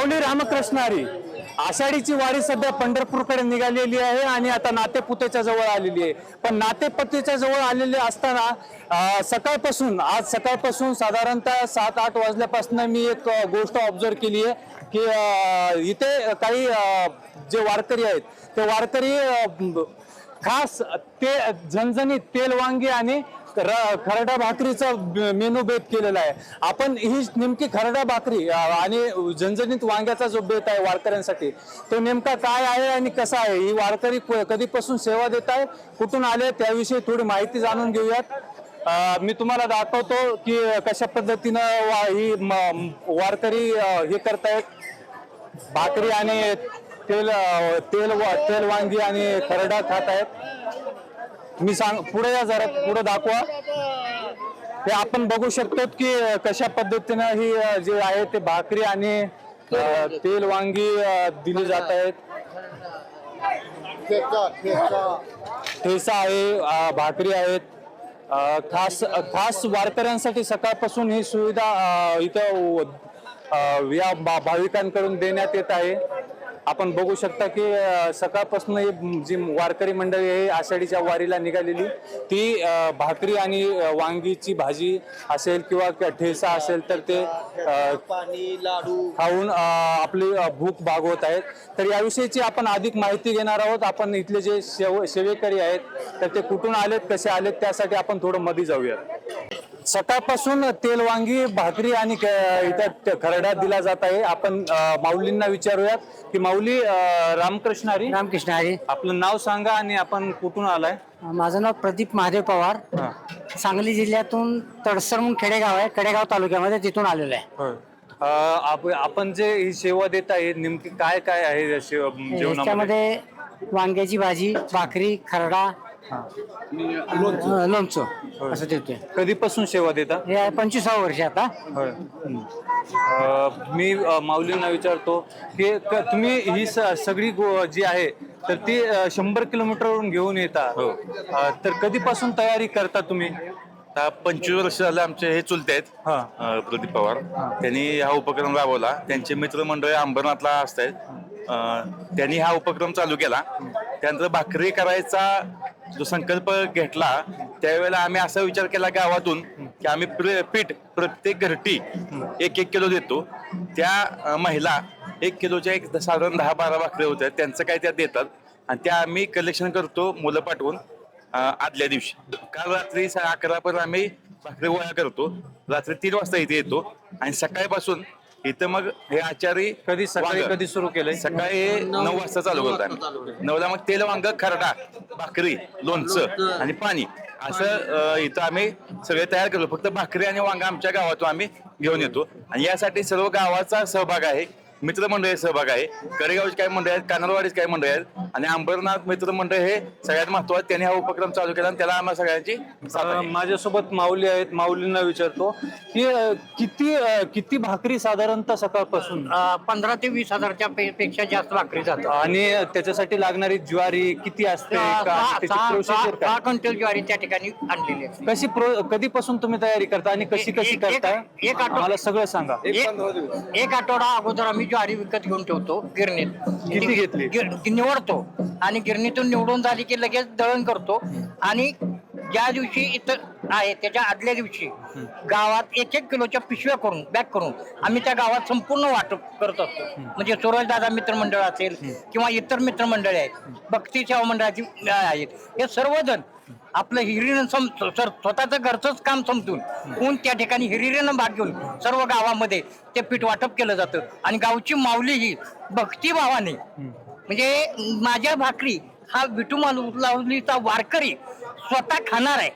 माऊली रामकृष्णारी आषाढीची वारी सध्या पंढरपूरकडे निघालेली आहे आणि आता नातेपुतेच्या जवळ आलेली आहे. पण नातेपुतेच्या जवळ आलेले असताना सकाळपासून आज सकाळपासून साधारणतः सात आठ वाजल्यापासून मी एक गोष्ट ऑब्झर्व केली आहे की इथे काही जे वारकरी आहेत ते वारकरी खास ते झणझणीत तेल वांगी आणि खरडा भाकरीचा मेनू बेत केलेला आहे. आपण ही नेमकी खरडा भाकरी आणि झणझणीत वांग्याचा जो बेत आहे वारकऱ्यांसाठी तो नेमका काय आहे आणि कसा आहे? ही वारकरी कधीपासून सेवा देत आहे? कुठून आले? त्याविषयी थोडी माहिती जाणून घेऊयात. मी तुम्हाला दाखवतो की कशा पद्धतीनं वा- ही म- वारकरी हे करतायत. भाकरी आणि तेल तेल वा- तेल वांगी आणि खरडा खात आहेत मी सांग पुढे या जरा पुढे दाखवा. हे आपण बघू शकतो की कशा पद्धतीनं ही जे आहे ते भाकरी आणि तेल वांगी दिली जात आहेत. ठेसा आहे भाकरी आहेत. खास खास वारकऱ्यांसाठी सकाळपासून ही सुविधा इथं या भाविकांकडून देण्यात येत आहे. आपण बघू शकता की सकाळपासून जी वारकरी मंडळी आहे आषाढीच्या वारीला निघालेली ती भाकरी आणि वांगीची भाजी असेल किंवा ठेसा असेल तर ते अ, पाणी लाडू. खाऊन आपली भूक भागवत आहेत. तर याविषयीची आपण अधिक माहिती घेणार आहोत. आपण इथले जे सेव सेवेकरी आहेत तर ते कुठून आलेत कसे आलेत त्यासाठी आपण थोडं मध्ये जाऊयात. सकाळपासून तेल वांगी भाकरी आणि इथं त- खरडा दिला जात आहे. आपण माऊलींना विचारूयात की माऊली रामकृष्ण हरी. रामकृष्ण हरी. आपलं नाव सांगा आणि आपण कुठून आलाय? माझं नाव प्रदीप महादेव पवार. सांगली जिल्ह्यातून तडसर म्हणून खेडेगाव आहे. खेडेगाव तालुक्यामध्ये तिथून आलेलो आहे. आपण जे ही सेवा देत आहे नेमकी काय काय आहे वांग्याची भाजी भाकरी खरडा लोणचं. असं देतोय. कधीपासून सेवा देता? हे आहे पंचवीसावं वर्ष आता. होय. अ, मी अ, माऊलींना विचारतो की क- तुम्ही ही स- सगळी गो- जी आहे तर ती अ, शंभर किलोमीटरवरून घेऊन येता. अ, तर कधीपासून तयारी करता तुम्ही? आता पंचवीस वर्ष झालं आमचे हे चुलते आहेत. हा. अं, प्रदीप पवार. त्यांनी हा उपक्रम राबवला. त्यांचे मित्रमंडळी अंबरनाथला असतात अं, त्यांनी हा उपक्रम चालू केला. त्यानंतर भाकरी करायचा जो संकल्प घेतला त्यावेळेला आम्ही असा विचार केला गावातून की आम्ही प्र- पीठ प्रत्येक घरटी एक एक किलो देतो. त्या महिला एक किलोच्या एक साधारण दहा बारा भाकरी होत्या त्यांचं काय त्यात देतात आणि त्या आम्ही कलेक्शन करतो मुलं पाठवून आदल्या दिवशी. काल रात्री अकरा पर्यंत आम्ही भाकरी गोळा करतो. रात्री तीन वाजता इथे येतो आणि सकाळपासून इथं मग हे आचारी कधी सकाळी वांग. कधी सुरू केलंय? सकाळी नऊ वाजता चालू करतो आम्ही नऊला मग तेल वांग खरडा भाकरी लोणचं आणि पाणी. असं अं, इथं आम्ही सगळे तयार करतो. फक्त भाकरी आणि वांग आमच्या गावातून आम्ही घेऊन येतो. आणि यासाठी सर्व गावाचा सहभाग आहे. मित्रमंडळी सहभाग आहे. कडेगावचे काही मंडळ आहेत कानरवाडीचे काही मंडळ आहेत. आणि अंबरनाथ मित्रमंडळ हे सगळ्यात महत्वाचं त्यांनी हा उपक्रम चालू केला आणि त्याला आम्हाला सगळ्यांची साथ अ, आहे. माझ्यासोबत माऊली आहेत माऊलींना विचारतो. की अ, किती अ, किती भाकरी साधारणतः सकाळपासून? अं, पंधरा ते वीस हजारच्या पे- पेक्षा जास्त भाकरी जातात. आणि त्याच्यासाठी लागणारी ज्वारी किती असते का त्याची सहा- procedure सहा- काय? सहा क्विंटल ज्वारी त्या ठिकाणी आणलेली कशी प्रो कधीपासून तुम्ही तयारी करता आणि कशी कशी एक- करता एक आठवडा- मला सगळं सांगा. एक एक आठवडा अगोदर आम्ही ज्वारी विकत घेऊन ठेवतो गिरणीत. किती घेतली? गिर- ती आणि गिरणीतून निवडून झाली की लगेच दळण करतो. आणि ज्या दिवशी इथं आहे त्याच्या आदल्या दिवशी गावात एक एक किलोच्या पिशव्या करून बॅग करून आम्ही त्या गावात संपूर्ण वाटप करत असतो. म्हणजे सूरजदादा मित्रमंडळ असेल किंवा इतर मित्रमंडळी आहेत भक्ती सेवा मंडळाची आहेत. हे सर्वजण आपलं हिरीनं सम सर स्वतःचं घरचंच काम समजून कोण त्या ठिकाणी हिरिरीनं भाग घेऊन सर्व गावामध्ये ते पीठ वाटप केलं जातं. आणि गावची माऊली ही भक्तिभावाने म्हणजे माझ्या भाकरी हा विटू माऊलीचा वारकरी स्वतः खाणार आहे.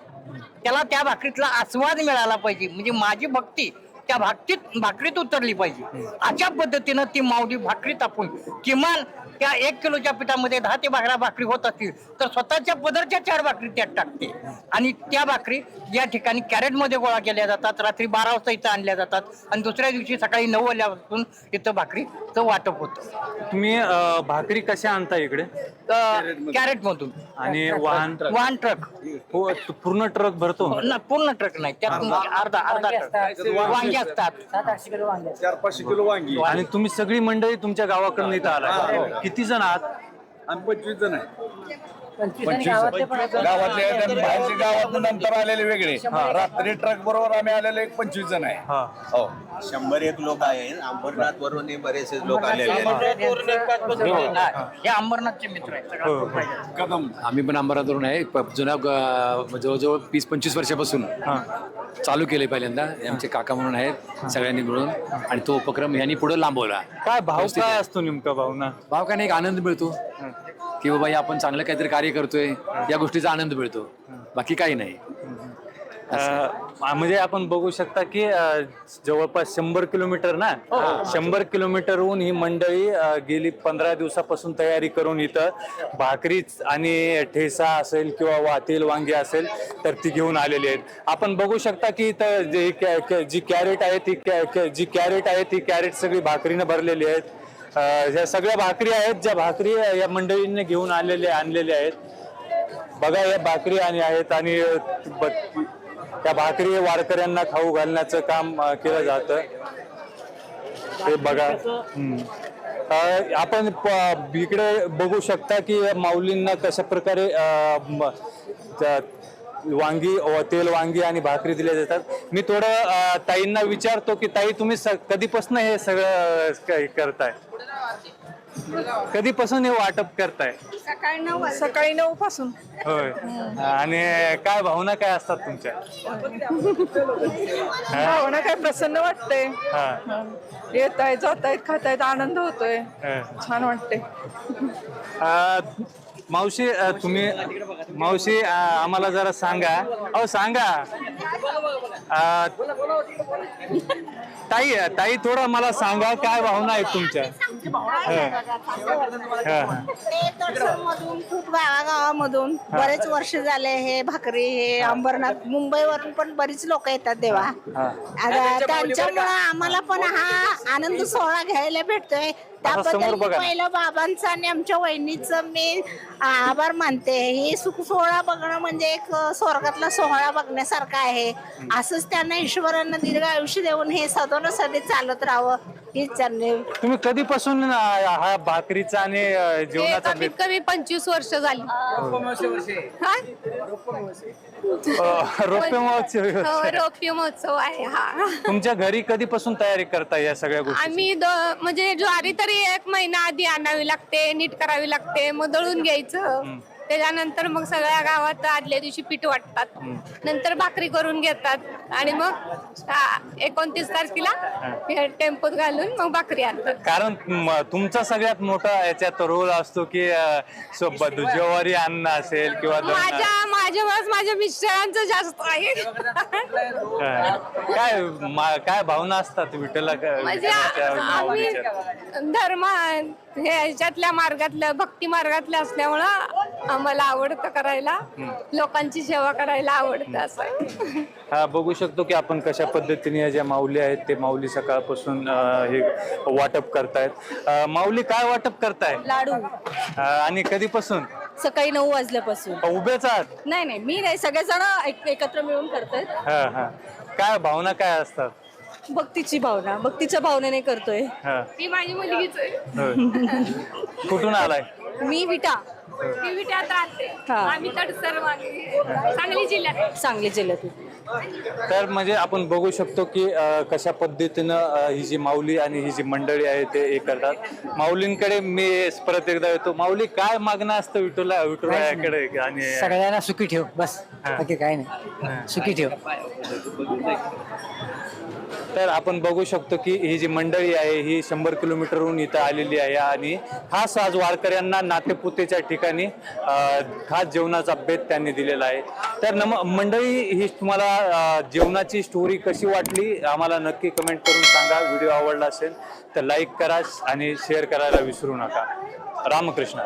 त्याला त्या भाकरीतला आस्वाद मिळाला पाहिजे. म्हणजे माझी भक्ती त्या भाकरीत भाकरीत उतरली पाहिजे. अशा पद्धतीनं ती माऊली भाकरी तापून किमान त्या एक किलोच्या पिठामध्ये दहा ते बारा भाकरी होत असतील तर स्वतःच्या पदरच्या चार भाकरी त्यात टाकते. आणि त्या भाकरी या ठिकाणी कॅरेटमध्ये गोळा केल्या जातात रात्री बारा वाजता इथं आणल्या जातात आणि दुसऱ्या दिवशी सकाळी नऊ वाजल्यापासून इथं भाकरीचं वाटप होतं. तुम्ही अ, भाकरी कशा आणता इकडे? कॅरेट मधून आणि वाहन वाहन ट्रक. हो, पूर्ण ट्रक भरतो? ना पूर्ण ट्रक नाही. त्यात अर्धा अर्धा ट्रक. वांगी वांगी असतात. चार पाचशे किलो वांगी. आणि तुम्ही सगळी मंडळी तुमच्या गावाकडून इथं आला किती जण आहात? आम्ही पंचवीस जण आहे. गावातले आहेत आणि बाहेरचे गावात नंतर आलेले वेगळे. रात्री ट्रक बरोबर आम्ही आलेले एक पंचवीस जण आहे. हा. हो. शंभर एक लोक आहेत अंबरनाथ वरून बरेचसे लोक आलेले आहेत. हे. अंबरनाथचे मित्र आहेत. सगळा हो. आहे. कदम. आम्ही पण अंबरनाथवरून आहे. प- जुन्या ग- जवळजवळ वीस पंचवीस वर्षापासून चालू केले पहिल्यांदा. आमचे काका म्हणून आहेत सगळ्यांनी मिळून. आणि तो उपक्रम यांनी पुढे लांबवला. काय भाव काय असतो नेमका भावना? भाव का नाही एक आनंद मिळतो. की बाबा हे आपण चांगलं काहीतरी कार्य करतोय या गोष्टीचा आनंद मिळतो. बाकी काही नाही. अं, म्हणजे आपण बघू शकता की अं, जवळपास शंभर किलोमीटर ना शंभर किलोमीटरहून ही मंडळी अं, गेली पंधरा दिवसापासून तयारी करून इथं. भाकरी आणि ठेसा असेल किंवा वातील वांगी असेल तर ती घेऊन आलेली आहेत. आपण बघू शकता की इथं जे कॅ- कॅ- जी कॅरेट आहे ती कॅ- कॅ- जी कॅरेट आहे ती कॅरेट सगळी भाकरीनं भरलेली आहेत. अं, ह्या सगळ्या भाकरी आहेत ज्या भाकरी या मंडळींनी घेऊन आलेले आणलेले आहेत. बघा या भाकरी आणि आहेत आणि ब- त्या भाकरी वारकऱ्यांना खाऊ घालण्याचं काम केलं जातं. ते बघा. आपण इकडे बघू शकता की माऊलींना कशा प्रकारे वांगी तेल वांगी आणि भाकरी दिल्या जातात. मी थोडं ताईंना विचारतो की ताई तुम्ही कधीपासून हे सगळं करताय? कधीपासून हे वाटप करताय? सकाळी नऊ सकाळी नऊ पासून. होय. आणि काय भावना काय असतात तुमच्या? भावना काय प्रसन्न वाटतंय. हा. येत आहेत जात आहेत खात आहेत आनंद होतोय. हा. छान वाटते अ, मावशी अ, तुम्ही मावशी अ, आम्हाला जरा सांगा. अहो सांगा. अ, ताई ताई थोडं मला सांगा काय भावना आहेत तुमच्या? हा, हा. ते मधून खूप गावागावामधून बरेच वर्ष झाले हे भाकरी हे अंबरनाथ मुंबईवरून पण बरीच लोक येतात देवा. आता त्यांच्यामुळं आम्हाला पण हा आनंद सोहळा घ्यायला भेटतोय. त्याबद्दल बघा ना. पहिलं बाबांचं आणि आमच्या वहिनीचं मी आभार मानते. ही सुख सोहळा बघणं म्हणजे एक स्वर्गातला सोहळा बघण्यासारखा आहे. असंच त्यांना ईश्वरानं दीर्घ आयुष्य देऊन हे सदोन सदी चालत राहावं हीच त्यांनी. तुम्ही कधीपासून अ, हा भाकरीचा आणि अ, जेवणाचा कमीत बेत कमी पंचवीस वर्ष झाली. हा? रौप्य महोत्सव. हो, रौप्य महोत्सव आहे हा. तुमच्या घरी कधीपासून तयारी करता या सगळ्या गोष्टी आम्ही द- म्हणजे ज्वारी तरी एक महिना आधी आणावी लागते नीट करावी लागते मग दळून घ्यायचं. त्याच्यानंतर मग सगळ्या गावात आदल्या दिवशी पीठ वाटतात. नंतर भाकरी करून घेतात. आणि मग एकोणतीस तारखेला टेम्पोत घालून मग भाकरी आणतात. कारण तुमचा सगळ्यात मोठा याच्यात रोल असतो की ज्वारी अन्न असेल किंवा माझ्या माझ्यामुळेच माझ्या मिस्टरांचं जास्त आहे. काय काय भावना असतात विठ्ठला म्हणजे आम्ही धर्म हे ह्याच्यातल्या मार्गातल्या भक्ती मार्गातल्या असल्यामुळं आम्हाला आवडतं करायला. लोकांची सेवा करायला आवडतं असं. आहे. हा बघू शकतो की आपण कशा पद्धतीने या ज्या माऊली आहेत ते माऊली सकाळपासून अ, हे वाटप करतायत. अ, माऊली काय वाटप करताय? लाडू. अ, आणि कधीपासून? सकाळी नऊ वाजल्यापासून. उभेच आहात? नाही नाही मी नाही सगळेजण एक- एकत्र मिळून करतायत. हा हा. काय भावना काय असतात? भक्तीची भावना भक्तीच्या भावनेने करतोय. हा. ती माझी मुलगीच आहे. होय. कुठून आलाय? मी विटा. विट्यात राहते हा. आम्ही तडसर मागे. सांगली जिल्ह्यात. सांगली जिल्ह्यातून तर म्हणजे आपण बघू शकतो की अ, कशा पद्धतीनं अ, ही जी माऊली आणि ही जी मंडळी आहे ते हे करतात. माऊलींकडे मी परत एकदा येतो. माऊली काय मागणं असतं विठोला विठुरायाकडे आणि सगळ्यांना सुखी ठेव बस. बाकी काही नाही. सुखी ठेव. तर आपण बघू शकतो की ही जी मंडळी आहे ही शंभर किलोमीटरहून इथं आलेली आहे आणि खास आज वारकऱ्यांना नातेपुतेच्या ठिकाणी खास जेवणाचा बेत त्यांनी दिलेला आहे. तर नम मंडळी ही तुम्हाला जेवणाची स्टोरी कशी वाटली आम्हाला नक्की कमेंट करून सांगा. व्हिडिओ आवडला असेल तर लाईक करा आणि शेअर करायला विसरू नका. रामकृष्ण.